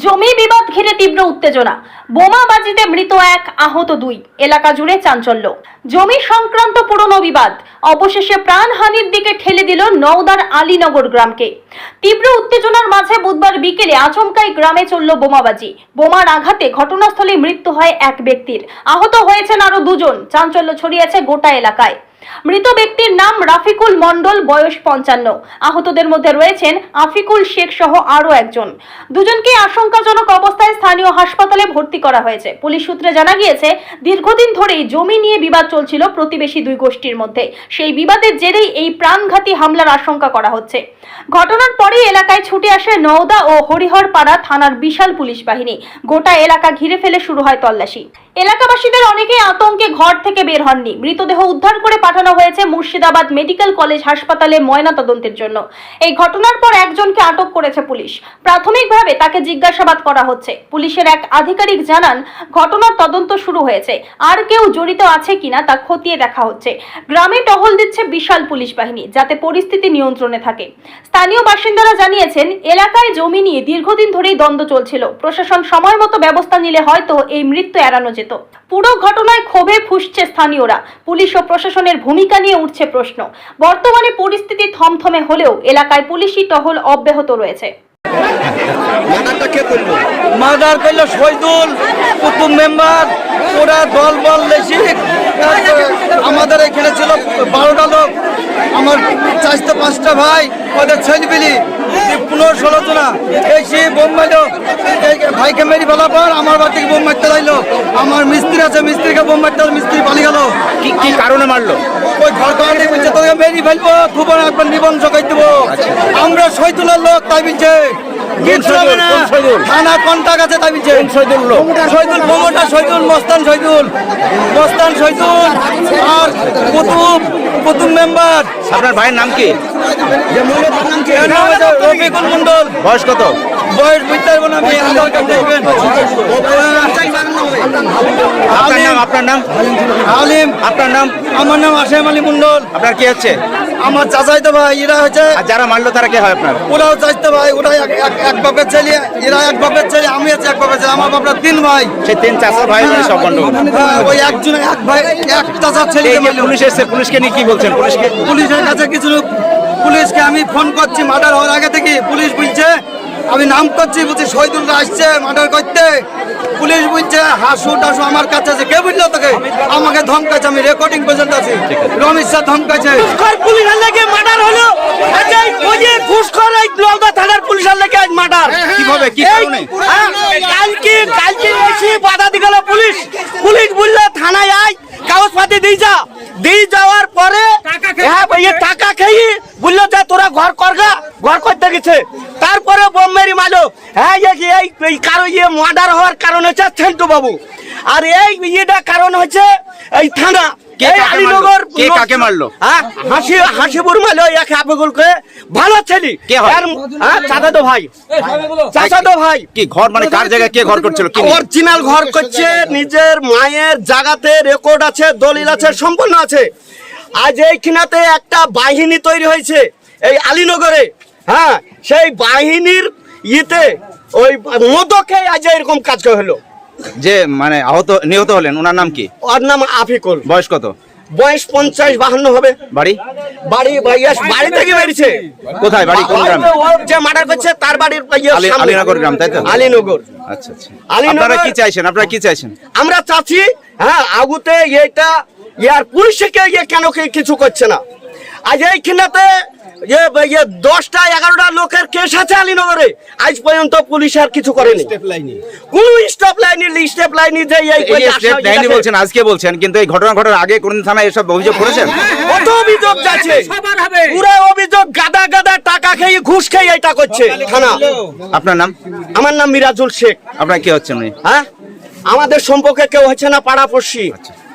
জমি বিবাদ ঘিরে তীব্র উত্তেজনা। বোমাবাজিতে মৃত এক আহত দুই। এলাকা জুড়ে চাঞ্চল্য। জমি সংক্রান্ত পুরনো বিবাদ। অবশেষে প্রাণহানির দিকে ঠেলে দিল নওদার আলীনগর গ্রামকে। তীব্র উত্তেজনার মাঝে বুধবার বিকেলে আচমকাই গ্রামে চলল বোমাবাজি। বোমার আঘাতে ঘটনাস্থলে মৃত্যু হয় এক ব্যক্তির। আহত হয়েছেন আরও দুজন। চাঞ্চল্য ছড়িয়েছে গোটা এলাকায়। মৃত ব্যক্তির নাম রাফিকুল মন্ডল বয়স পঞ্চান্ন। আহতদের মধ্যে রয়েছেন আফিকুল শেখ সহ আরও একজন। দুজনকে আশঙ্কাজনক অবস্থায় স্থানীয় হাসপাতালে ভর্তি করা হয়েছে। পুলিশ সূত্রে জানা গিয়েছে, দীর্ঘদিন ধরেই জমি নিয়ে বিবাদ চলছিল প্রতিবেশী দুই গোষ্ঠীর মধ্যে। সেই বিবাদের জেরেই এই প্রাণঘাতী হামলার আশঙ্কা করা হচ্ছে। ঘটনার পরেই এলাকায় ছুটে আসে নওদা ও হরিহরপাড়া থানার বিশাল পুলিশ বাহিনী। গোটা এলাকা ঘিরে ফেলে শুরু হয় তল্লাশি। এলাকাবাসীদের অনেকেই আতঙ্কে ঘর থেকে বের হননি। মৃতদেহ উদ্ধার করে পাঠানো হয়েছে মুর্শিদাবাদ মেডিকেল কলেজ হাসপাতালে ময়না তদন্তের জন্য। এই ঘটনার পর একজনকে আটক করেছে পুলিশ। প্রাথমিকভাবে তাকে জিজ্ঞাসাবাদ করা হচ্ছে। পুলিশের এক আধিকারিক জানান, ঘটনার তদন্ত শুরু হয়েছে। আর কেউ জড়িত আছে কিনা তা খতিয়ে দেখা হচ্ছে। গ্রামে টহল দিচ্ছে বিশাল পুলিশ বাহিনী, যাতে পরিস্থিতি নিয়ন্ত্রণে থাকে। স্থানীয় বাসিন্দারা জানিয়েছেন, এলাকায় জমি নিয়ে দীর্ঘদিন ধরেই দ্বন্দ্ব চলছিল। প্রশাসন সময় মতো ব্যবস্থা নিলে হয়তো এই মৃত্যু এড়ানো যেত। পুরো ঘটনায় ক্ষোভে ফুসছে স্থানীয়রা। পুলিশ ও প্রশাসনের ভূমিকা নিয়ে উঠছে প্রশ্ন। বর্তমানে পরিস্থিতি থমথমে হলেও এলাকায় পুলিশি টহল অব্যাহত রয়েছে। মার্ডার করল শহীদুল কুতুব মেম্বার। ওরা দল বল আমাদের এখানে ছিল বারোটা লোক। আমার চারটে পাঁচটা ভাই ওদের ছেলেপিলি পনেরো ষোলো জনা। এসে বোম মারলো ভাইকে মেরি ফেলার পর আমার বাড়ি থেকে বোম মারতে লাগল। আমার মিস্ত্রি আছে মিস্ত্রিকে বোম মারতে মিস্ত্রি পালিয়ে গেল। কি কি কারণে মারলো? ওই ঘর কান্দি বলছে তোকে মেরি ফেলব খুবর একবার নিবংশ করে দেবো। আমরা শহীদুলের লোক তাই বলছে? থানা কন্টাক আছে তাই বলছে। শহীদুল লোক? শহীদুল প্রমোটার শহীদুল মস্তান শহীদুল। মস্তান শহীদুল আর কুতুব কুতুব মেম্বার আপনার ভাইয়ের নাম কি? রফিকুল মন্ডল বয়স কত? বয়স বুঝতে পারব না দেখবেন। আপনার নাম আপনার নাম? আলিম। আপনার নাম? আমার নাম আসেম আলী মন্ডল আপনার কি হচ্ছে? আমার চাচাইতে ভাই এরা হচ্ছে যারা মারলো তারা কে হয় আপনার? ওরাও চাইতে ভাই ওরা এক- বাপের ছেলে এরা এক বাপের ছেলে আমি আছি এক বাপের ছেলে আমার বাপরা তিন ভাই। সেই তিন চাচা ভাই মানে সব গন্ডগোল হ্যাঁ, ওই একজন এক ভাই এক চাচার ছেলে পুলিশ এসে পুলিশকে নিয়ে কি বলছেন? পুলিশকে পুলিশের কাছে কিছু পুলিশকে আমি ফোন করছি মার্ডার হওয়ার আগে থেকে পুলিশ বলছে আমি নাম করছি বলছি শহীদুলরা আসছে মার্ডার করতে। পুলিশ বুঝছে হাসু টাসু আমার কাছে আছে। কে বুঝলো তোকে? আমাকে ধমকাছে আমি রেকর্ডিং পর্যন্ত আছি। রমেশ স্যার ধমকাছে পুলিশের লেগে মার্ডার হলো। ঘুষখোর এই থানার লেগে আজ মার্ডার। কীভাবে? কি কারণে? কালকে কালকে এসে বাধা দিয়ে গেল পুলিশ পুলিশ বলল থানায় আয় কাগজপাতি দিয়ে যা দিয়ে যাওয়ার পরে হ্যাঁ ভাই এ টাকা খেয়ে বলল যে তোরা ঘর করগা ঘর করতে গেছে তারপরে বোম্বেরি মালো হ্যাঁ এই এই এই কারণ ইয়ে মার্ডার হওয়ার হচ্ছে সেন্টু বাবু আর এই ইয়েটা কারণ হচ্ছে এই থানা কাকে মারলো? আলীনগর কে কাকে মারলো? হাসি হাসিপুর মারলো এক আবেগুলকে ভালো ছেলে কে? এর- চাচাতো ভাই ভাই কি ঘর মানে কার জায়গায় কে ঘর করছিল অরিজিনাল ঘর করছে নিজের মায়ের জায়গাতে রেকর্ড আছে দলিল আছে সম্পূর্ণ আছে আজ এইখানাতে একটা বাহিনী তৈরি হয়েছে এই আলীনগরে হ্যাঁ সেই বাহিনীর ইতে ওই মদকে আজ এরকম কাজ হলো যে মানে আহত নিহত হলেন ওনার নাম কি? ওর নাম আফিকুল। বয়স কত? বয়স পঞ্চাশ বাহান্ন হবে। বাড়ি? বাড়ি ভাইয়া বাড়ি থেকে বেরিয়েছে। কোথায়? বাড়ি কোন গ্রামে? যে মার্ডার করছে তার বাড়ির। আলীনগর গ্রাম, তাই তো? আলীনগর। আচ্ছা আচ্ছা। আপনারা কি চাইছেন? আপনারা কি চাইছেন? আমরা চাচ্ছি হ্যাঁ আগুতে এটা ইয়ার পুলিশকে কেন কিছু করছে না? আজ এইখানেতে ইয়ে দশটা এগারোটা লোকের কেস আছে আলীনগরে। আজ পর্যন্ত পুলিশ আর কিছু করেনি। কোন স্টপ লাইনি স্টেপ লাইনি যে এই যে বলছেন আজকে বলছেন কিন্তু এই ঘটনা ঘটার আগে কোনদিন থানায় এসব অভিযোগ করেছেন? কত অভিযোগ যাচ্ছে? পুরো অভিযোগ গাদা গাদা টাকা খেয়ে ঘুষ খেয়ে এটা করছে। থানা। আপনার নাম? আমার নাম মিরাজুল শেখ। আপনার কি হচ্ছেন হ্যাঁ? আমাদের সম্পর্কে কেউ হচ্ছে না পাড়াপড়শি।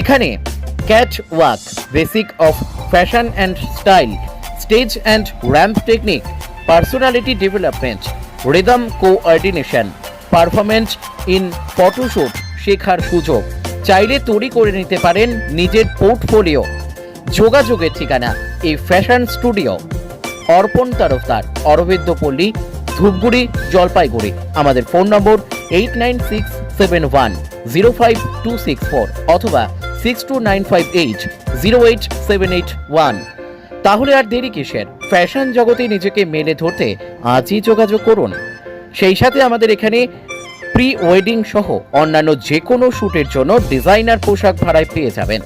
এখানে catwalk, basic of fashion and style, stage and ramp technique, personality development, rhythm coordination performance in photoshoot শেখার সুযোগ। চাইলে তৈরি করে নিতে পারেন নিজের পোর্টফোলিও। যোগাযোগের ঠিকানা এই ফ্যাশন স্টুডিও। অর্পণ তরফদার, অরবিন্দ পল্লী, ধূপগুড়ি, জলপাইগুড়ি। আমাদের phone number eight nine six seven one zero five two six four অথবা six two nine five zero seven eight one তাহলে আর দেরি কিসের? ফ্যাশন জগতে নিজেকে মেলে ধরতে আজই যোগাযোগ করুন। সেই সাথে আমাদের এখানে প্রি ওয়েডিং সহ অন্যান্য যে কোনো শ্যুটের জন্য ডিজাইনার পোশাক ভাড়ায় পেয়ে যাবেন।